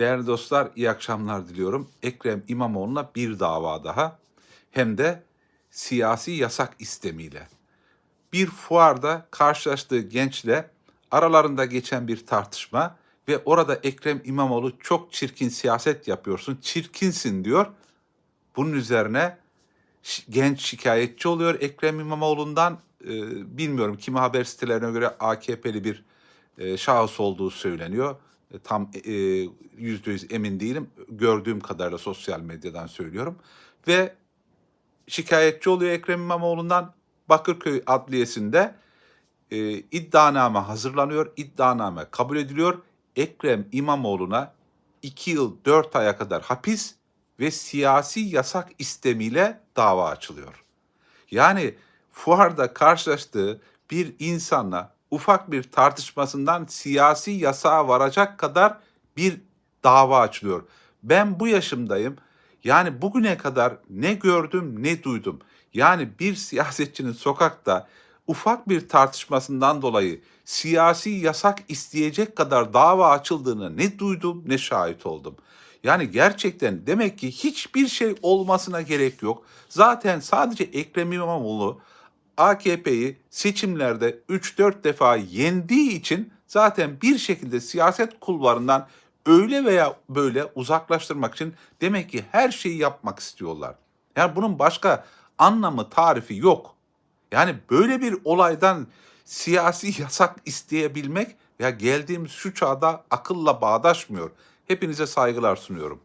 Değerli dostlar iyi akşamlar diliyorum. Ekrem İmamoğlu'na bir dava daha hem de siyasi yasak istemiyle. Bir fuarda karşılaştığı gençle aralarında geçen bir tartışma ve orada Ekrem İmamoğlu çok çirkin siyaset yapıyorsun, çirkinsin diyor. Bunun üzerine genç şikayetçi oluyor Ekrem İmamoğlu'ndan. Ee, bilmiyorum kimi haber sitelerine göre AKP'li bir e, şahıs olduğu söyleniyor. E, tam e, yüzde yüz emin değilim. Gördüğüm kadarıyla sosyal medyadan söylüyorum. Ve şikayetçi oluyor Ekrem İmamoğlu'ndan. Bakırköy Adliyesi'nde e, iddianame hazırlanıyor. İddianame kabul ediliyor. Ekrem İmamoğlu'na 2 yıl 4 aya kadar hapis ve siyasi yasak istemiyle dava açılıyor. Yani fuarda karşılaştığı bir insanla ufak bir tartışmasından siyasi yasağa varacak kadar bir dava açılıyor. Ben bu yaşımdayım. Yani bugüne kadar ne gördüm ne duydum. Yani bir siyasetçinin sokakta ufak bir tartışmasından dolayı siyasi yasak isteyecek kadar dava açıldığını ne duydum ne şahit oldum. Yani gerçekten demek ki hiçbir şey olmasına gerek yok. Zaten sadece Ekrem İmamoğlu AKP'yi seçimlerde 3-4 defa yendiği için zaten bir şekilde siyaset kulvarından öyle veya böyle uzaklaştırmak için demek ki her şeyi yapmak istiyorlar. Yani bunun başka anlamı, tarifi yok. Yani böyle bir olaydan siyasi yasak isteyebilmek ya geldiğimiz şu çağda akılla bağdaşmıyor. Hepinize saygılar sunuyorum.